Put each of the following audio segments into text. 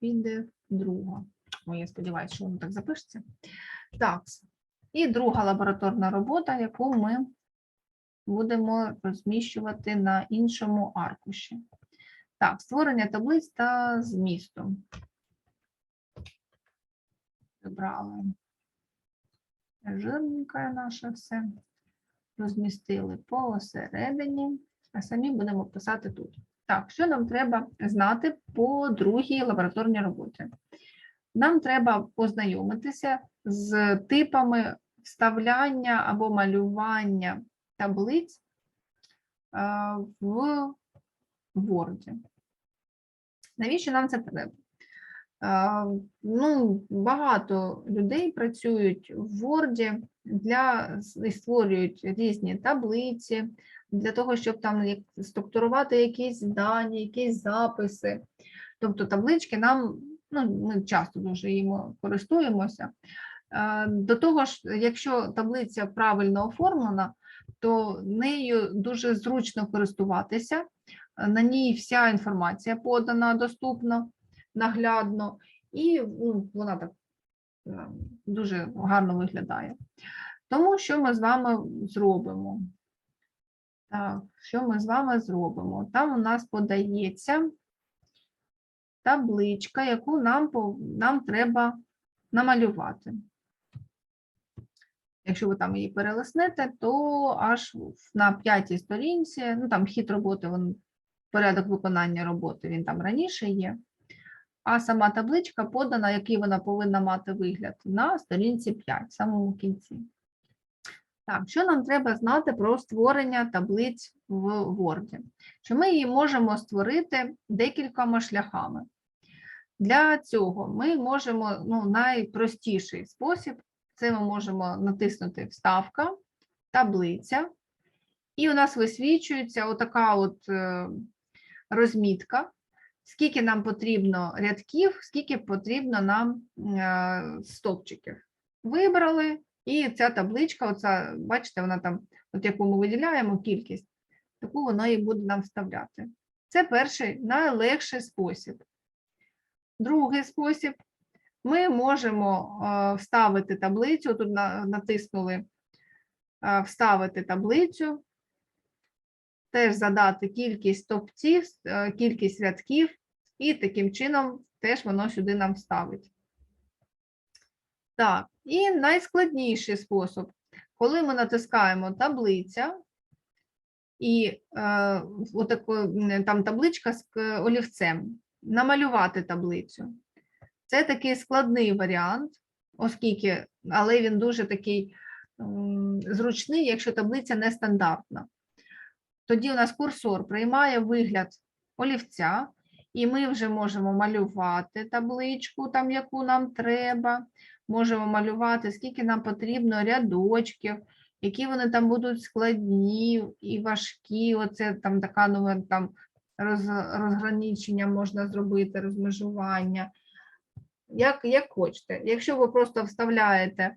піде друга. О, я сподіваюся, що воно так запишеться. Так, і друга лабораторна робота, яку ми будемо розміщувати на іншому аркуші. Так, створення таблиць та змісту. Вибрали жирненьке наше все. Розмістили посередині, а самі будемо писати тут. Так, що нам треба знати по другій лабораторній роботі? Нам треба познайомитися з типами вставляння або малювання таблиць е, в Word. Навіщо нам це треба? Е, Ну, багато людей працюють в Word для і створюють різні таблиці для того, щоб там структурувати якісь дані, якісь записи. Тобто таблички нам, ну, ми часто дуже їм користуємося. Е, До того ж, якщо таблиця правильно оформлена, то нею дуже зручно користуватися. На ній вся інформація подана доступно, наглядно, і ну, вона так е, дуже гарно виглядає. Тому що ми з вами зробимо? Так, що ми з вами зробимо? Там у нас подається табличка, яку нам, нам треба намалювати. Якщо ви там її перелиснете, то аж на п'ятій сторінці, ну там хід роботи, він, порядок виконання роботи, він там раніше є. А сама табличка подана, який вона повинна мати вигляд, на сторінці 5, в самому кінці. Так, що нам треба знати про створення таблиць в Word? Що ми її можемо створити декількома шляхами. Для цього ми можемо, ну, найпростіший спосіб, це ми можемо натиснути Вставка, таблиця, і у нас висвічується отака от е, розмітка, скільки нам потрібно рядків, скільки потрібно нам е, стовпчиків. Вибрали, і ця табличка, оця, бачите, вона там, от яку ми виділяємо кількість, таку вона і буде нам вставляти. Це перший найлегший спосіб. Другий спосіб ми можемо е, вставити таблицю, тут натиснули е, вставити таблицю, теж задати кількість стовпців, е, кількість рядків, і таким чином теж воно сюди нам вставить. Так, і найскладніший спосіб, коли ми натискаємо таблиця, і е, отако, там табличка з олівцем, намалювати таблицю. Це такий складний варіант, оскільки, але він дуже такий м, зручний, якщо таблиця нестандартна. Тоді у нас курсор приймає вигляд олівця, і ми вже можемо малювати табличку, там, яку нам треба, можемо малювати, скільки нам потрібно рядочків, які вони там будуть складні і важкі. Оце там така ну, там роз, розграничення можна зробити, розмежування. Як, як хочете. Якщо ви просто вставляєте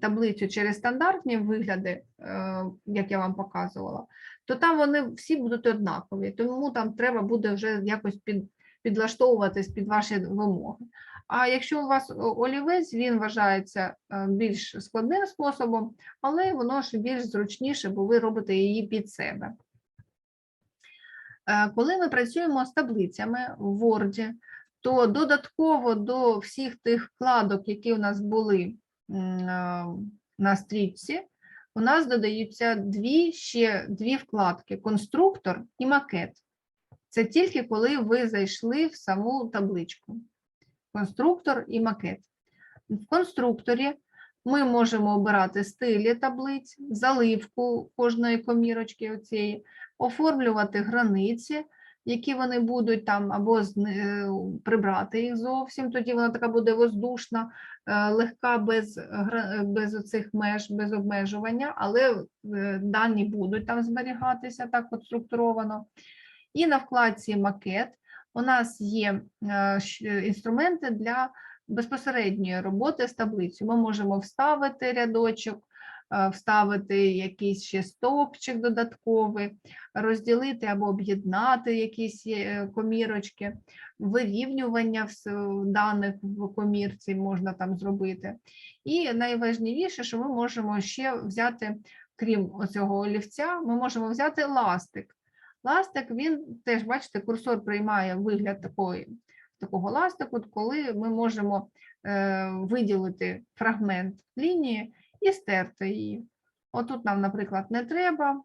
таблицю через стандартні вигляди, е, як я вам показувала, то там вони всі будуть однакові, тому там треба буде вже якось під, підлаштовуватись під ваші вимоги. А якщо у вас олівець, він вважається е, більш складним способом, але воно ж більш зручніше, бо ви робите її під себе. Е, Коли ми працюємо з таблицями в Word, то додатково до всіх тих вкладок, які у нас були на стрічці, у нас додаються дві ще дві вкладки: конструктор і макет. Це тільки коли ви зайшли в саму табличку. Конструктор і макет. В конструкторі ми можемо обирати стилі таблиць, заливку кожної комірочки оцієї, оформлювати границі, які вони будуть там, або е, прибрати їх зовсім, тоді вона така буде воздушна, е, легка без, без оцих меж, без обмежування, але е, дані будуть там зберігатися так от структуровано. І на вкладці макет у нас є е, інструменти для безпосередньої роботи з таблицею. Ми можемо вставити рядочок, е, вставити якийсь ще стовпчик додатковий, розділити або об'єднати якісь е, комірочки, вирівнювання даних в комірці можна там зробити. І найважливіше, що ми можемо ще взяти, крім цього олівця, ми можемо взяти ластик. Ластик, він теж, бачите, курсор приймає вигляд такої, такого ластику, коли ми можемо е, виділити фрагмент лінії і стерти її. Отут нам, наприклад, не треба,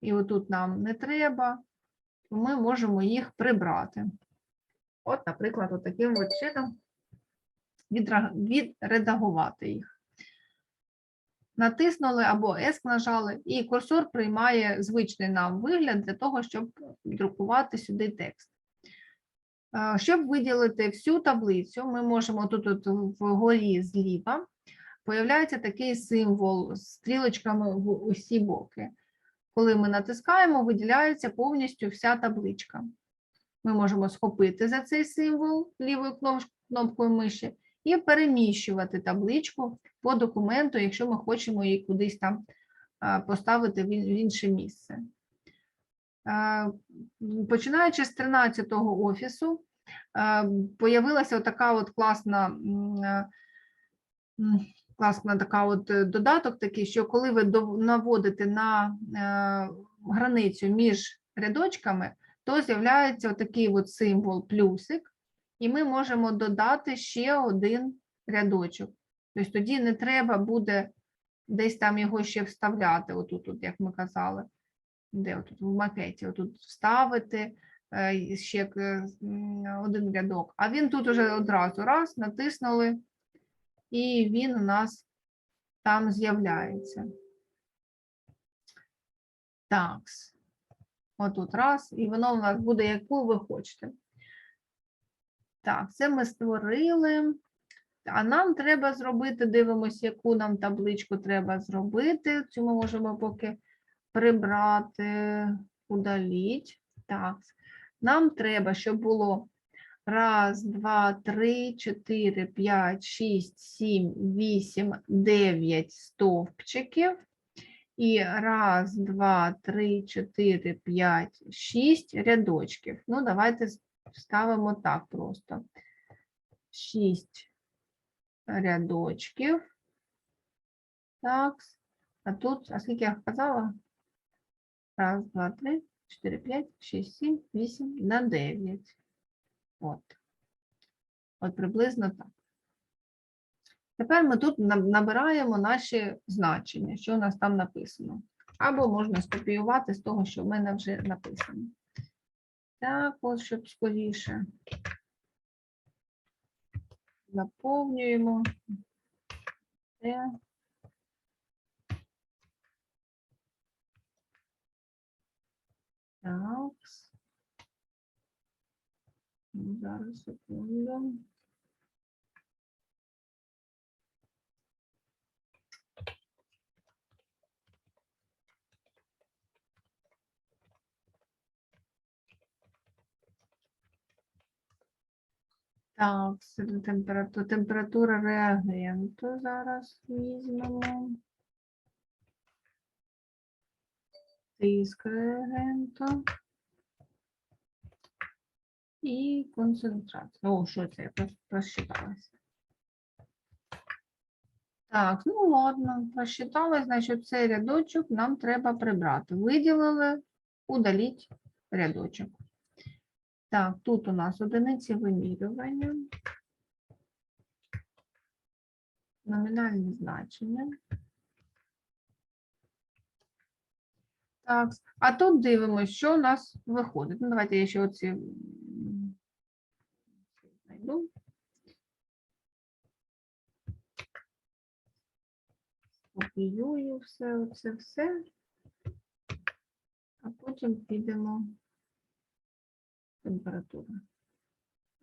і отут нам не треба, ми можемо їх прибрати. От, наприклад, от таким от чином відредагувати їх. Натиснули або S нажали, і курсор приймає звичний нам вигляд для того, щоб друкувати сюди текст. Е, Щоб виділити всю таблицю, ми можемо тут от вгорі зліва появляється такий символ з стрілочками в усі боки. Коли ми натискаємо, виділяється повністю вся табличка. Ми можемо схопити за цей символ лівою кнопкою миші і переміщувати табличку по документу, якщо ми хочемо її кудись там поставити в інше місце. Починаючи з 13-го офісу, появилася така от класна, класна така от е, додаток такий, що коли ви наводите на е, границю між рядочками, то з'являється такий от символ плюсик, і ми можемо додати ще один рядочок. Тобто тоді не треба буде десь там його ще вставляти, отут, от, як ми казали, де отут в макеті, отут вставити е, ще один рядок. А він тут уже одразу раз натиснули, і він у нас там з'являється. Так. Отут раз, і воно у нас буде, яку ви хочете. Так, це ми створили. А нам треба зробити, дивимося, яку нам табличку треба зробити. Цю ми можемо поки прибрати, удаліть. Так, нам треба, щоб було раз, два, три, чотири, п'ять, шість, сім, вісім, дев'ять стовпчиків. І раз, два, три, чотири, п'ять, шість рядочків. Ну, давайте ставимо так просто. Шість рядочків. Так. А тут, а скільки я казала? Раз, два, три, чотири, п'ять, шість, сім, вісім, на дев'ять. От. От приблизно так. Тепер ми тут набираємо наші значення, що у нас там написано. Або можна скопіювати з того, що в мене вже написано. Так, ось щоб скоріше. Заповнюємо. Це. Так. Ну, Зараз секунду. Так, це температура, реагенту зараз візьмемо. Тиск реагенту. І концентрація. О, що це? Я просчиталася. Так, ну ладно, просчиталась, значить, цей рядочок нам треба прибрати. Виділили, удаліть рядочок. Так, тут у нас одиниці вимірювання. Номінальні значення. Так, а тут дивимося, що у нас виходить. Ну, давайте я ще оці знайду. Копіюю все, оце все. А потім підемо температура.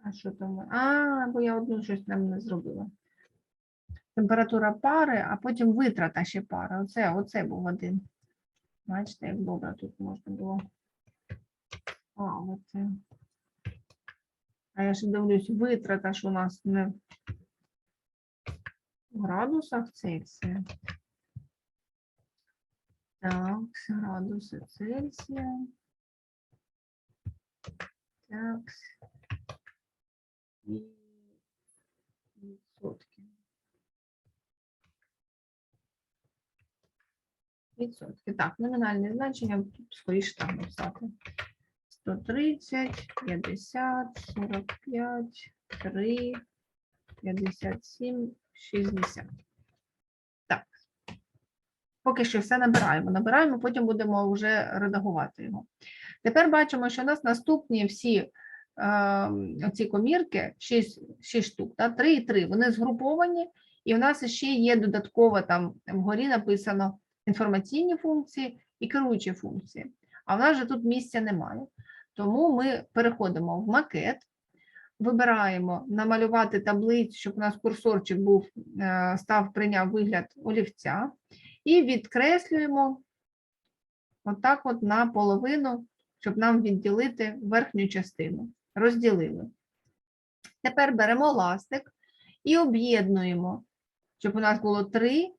А що там? А, бо я одну щось там не зробила. Температура пари, а потім витрата ще пари. Оце, оце був один. Бачите, як добре тут можна було. А, оце. А я ще дивлюсь, витрата ж у нас не в градусах це і. Так, градуси Цельсія. Так. І відсотки. Відсотки. Так, номінальне значення тут скоріше так написати. 130, 50, 45, 3, 57, 60. Поки що все набираємо. Набираємо, потім будемо вже редагувати його. Тепер бачимо, що у нас наступні всі е, оці комірки, 6, 6 штук, та, 3 і 3, вони згруповані, і у нас ще є додатково там вгорі написано інформаційні функції і керуючі функції. А в нас же тут місця немає. Тому ми переходимо в макет, вибираємо намалювати таблицю, щоб у нас курсорчик був, е, став, прийняв вигляд олівця, і відкреслюємо отак от на половину, щоб нам відділити верхню частину. Розділили. Tепер беремо ластик і об'єднуємо, щоб у нас було 3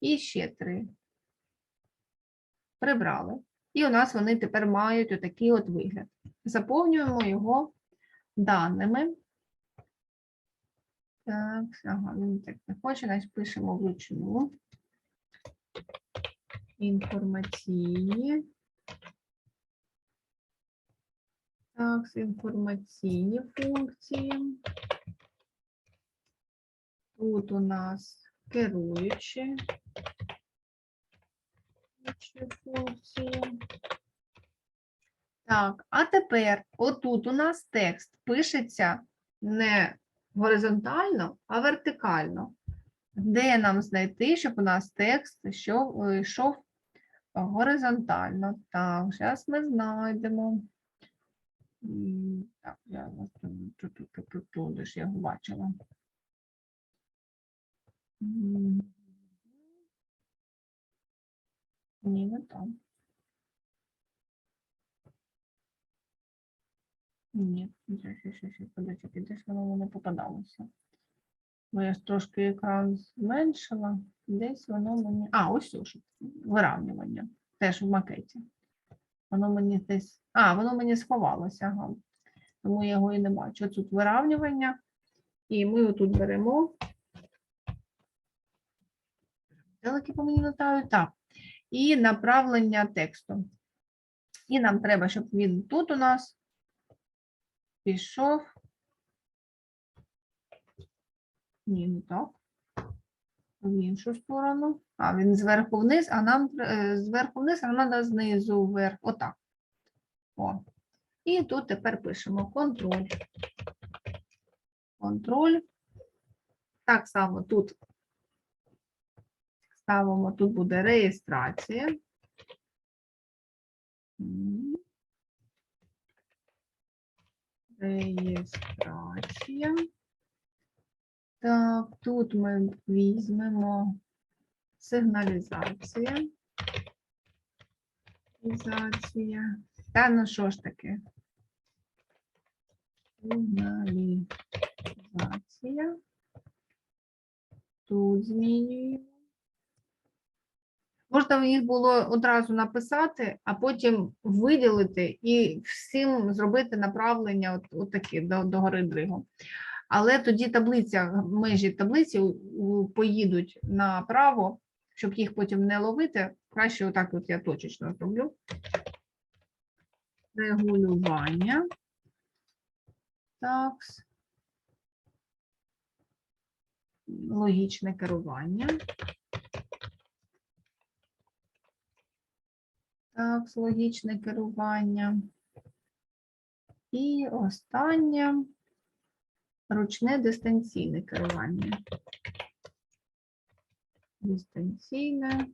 і ще 3. Прибрали. І у нас вони тепер мають отакий от вигляд. Заповнюємо його даними. Так, ага, він так не хоче, значить пишемо вручну. Інформаційні. Так, інформаційні функції. Тут у нас керуючі функції. Так, а тепер отут у нас текст пишеться не горизонтально, а вертикально. Де нам знайти, щоб у нас текст йшов, е, горизонтально? Так, зараз ми знайдемо. Так, я де ж я його бачила. Ні, не там. Ні, ще, ще, ще, ще, десь воно в мене попадалося. Бо я трошки екран зменшила, десь воно мені. А, ось ось виравнювання. Теж в макеті. Воно мені десь. А, воно мені сховалося, ага. Тому я його і не бачу. Тут виравнювання. І ми отут беремо. Далекі по мені летають. Так. І направлення тексту. І нам треба, щоб він тут у нас пішов. Ні, не так. В іншу сторону. А, він зверху вниз, а нам е, зверху вниз, а нам треба знизу вверх. Отак. О. І тут тепер пишемо контроль. Контроль. Так само тут ставимо, тут буде реєстрація. Реєстрація. Так, тут ми візьмемо сигналізація. Сигналізація. Та ну що ж таке? Сигналізація. Тут змінюємо. Можна їх було одразу написати, а потім виділити і всім зробити направлення от, от такі до, до гори дригом. Але тоді таблиця, межі таблиці поїдуть направо, щоб їх потім не ловити. Краще отак от я точечно зроблю. Регулювання. Так. Логічне керування. Так, логічне керування. І останнє ручне дистанційне керування. Дистанційне.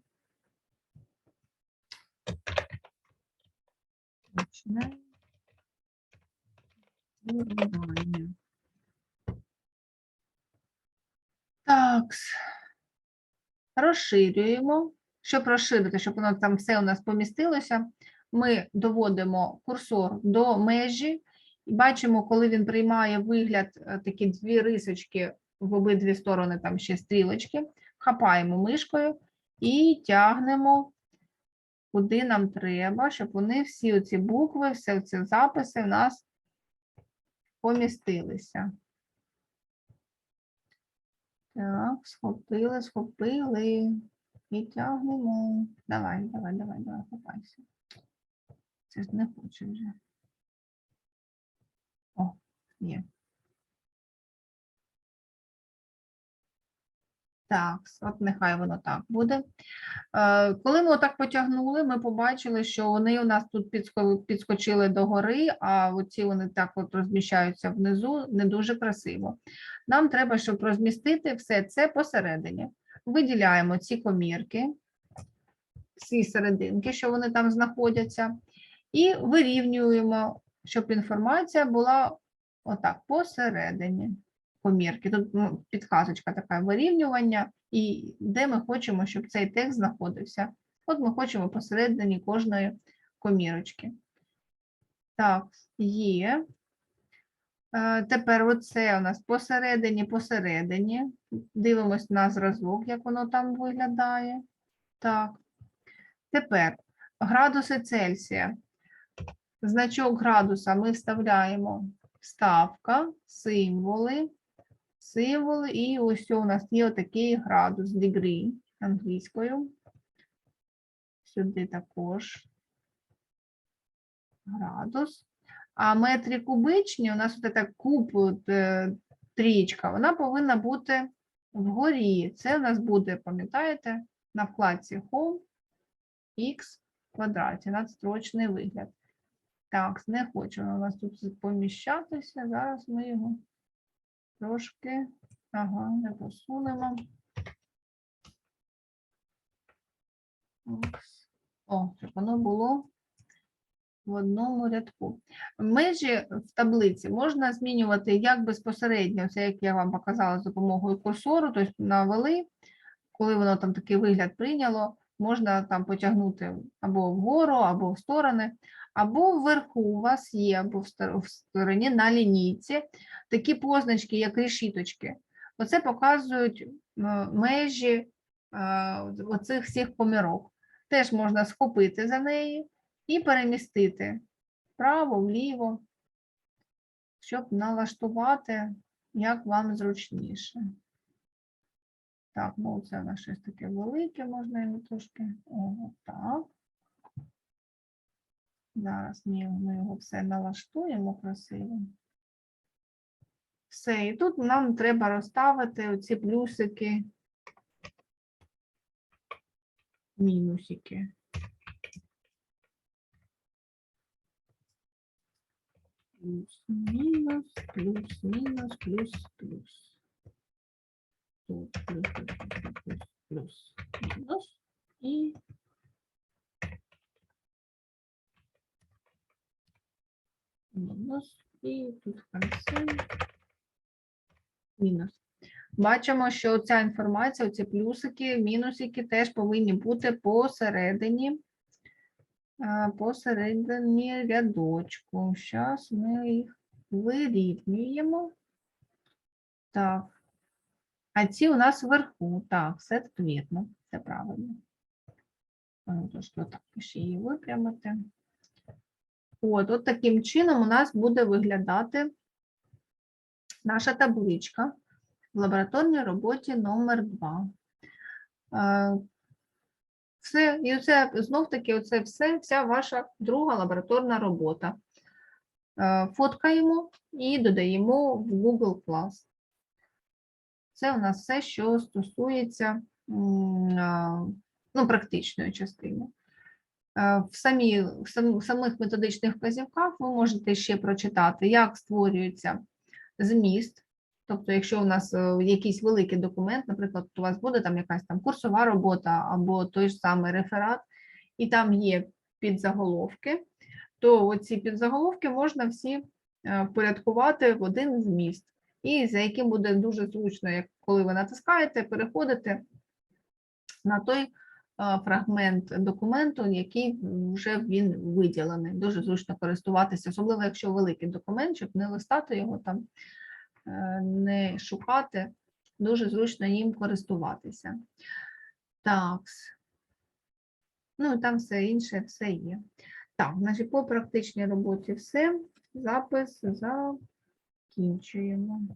Ручне керування. Так. Розширюємо. Щоб розширити, щоб воно там все у нас помістилося, ми доводимо курсор до межі і бачимо, коли він приймає вигляд, е, такі дві рисочки в обидві сторони, там ще стрілочки, хапаємо мишкою і тягнемо куди нам треба, щоб вони всі оці букви, всі ці записи в нас помістилися. Так, схопили, схопили. І тягнемо. Давай, давай, давай, давай, хапайся. Це ж не хоче вже. О, є. Так, от нехай воно так буде. Е, Коли ми отак потягнули, ми побачили, що вони у нас тут підско- підскочили догори, а оці вони так от розміщаються внизу, не дуже красиво. Нам треба, щоб розмістити все це посередині. Виділяємо ці комірки, ці серединки, що вони там знаходяться, і вирівнюємо, щоб інформація була отак посередині комірки. Тут ну, підказочка така вирівнювання, і де ми хочемо, щоб цей текст знаходився. От ми хочемо посередині кожної комірочки. Так, є. Е, Тепер оце у нас посередині, посередині. Дивимось на зразок, як воно там виглядає. Так. Тепер градуси Цельсія. Значок градуса ми вставляємо ставка, символи, символи, і ось у нас є отакий градус degree англійською. Сюди також градус. А метри кубичні, у нас така куб, е, вона повинна бути вгорі. Це у нас буде, пам'ятаєте, на вкладці Home X квадраті, надстрочний вигляд. Так, не хоче у нас тут поміщатися. Зараз ми його трошки ага, не посунемо. О, щоб воно було в одному рядку. Межі в таблиці можна змінювати як безпосередньо, це як я вам показала з допомогою курсору, тобто навели, коли воно там такий вигляд прийняло, можна там потягнути або вгору, або в сторони, або вверху у вас є, або в стороні на лінійці такі позначки, як решіточки. Оце показують межі оцих всіх помірок. Теж можна схопити за неї і перемістити вправо, вліво, щоб налаштувати, як вам зручніше. Так, ну це у нас щось таке велике, можна його трошки. О, так. Зараз ми його все налаштуємо красиво. Все, і тут нам треба розставити оці плюсики, мінусики. Плюс, мінус, плюс, мінус, плюс, плюс. Тут плюс, плюс, плюс, плюс, мінус. І мінус. І тут в кінці мінус. Бачимо, що ця інформація, ці плюсики, мінусики теж повинні бути посередині, посередині рядочку. Зараз ми їх вирівнюємо. Так. А ці у нас вверху. Так, все вірно, це правильно. Трошки отак ще її випрямити. От, от таким чином у нас буде виглядати наша табличка в лабораторній роботі номер 2. Все, і це знов таки, оце все, вся ваша друга лабораторна робота. Е, Фоткаємо і додаємо в Google Class. Це у нас все, що стосується ну, практичної частини. Е, В, самі, в сам- в самих методичних вказівках ви можете ще прочитати, як створюється зміст. Тобто, якщо у нас е, якийсь великий документ, наприклад, у вас буде там якась там курсова робота або той ж самий реферат, і там є підзаголовки, то оці підзаголовки можна всі е, впорядкувати в один зміст, і за яким буде дуже зручно, як коли ви натискаєте, переходите на той е, фрагмент документу, який вже він виділений. Дуже зручно користуватися, особливо якщо великий документ, щоб не листати його там, не шукати, дуже зручно їм користуватися. Так. Ну, там все інше, все є. Так, значить, по практичній роботі все. Запис закінчуємо.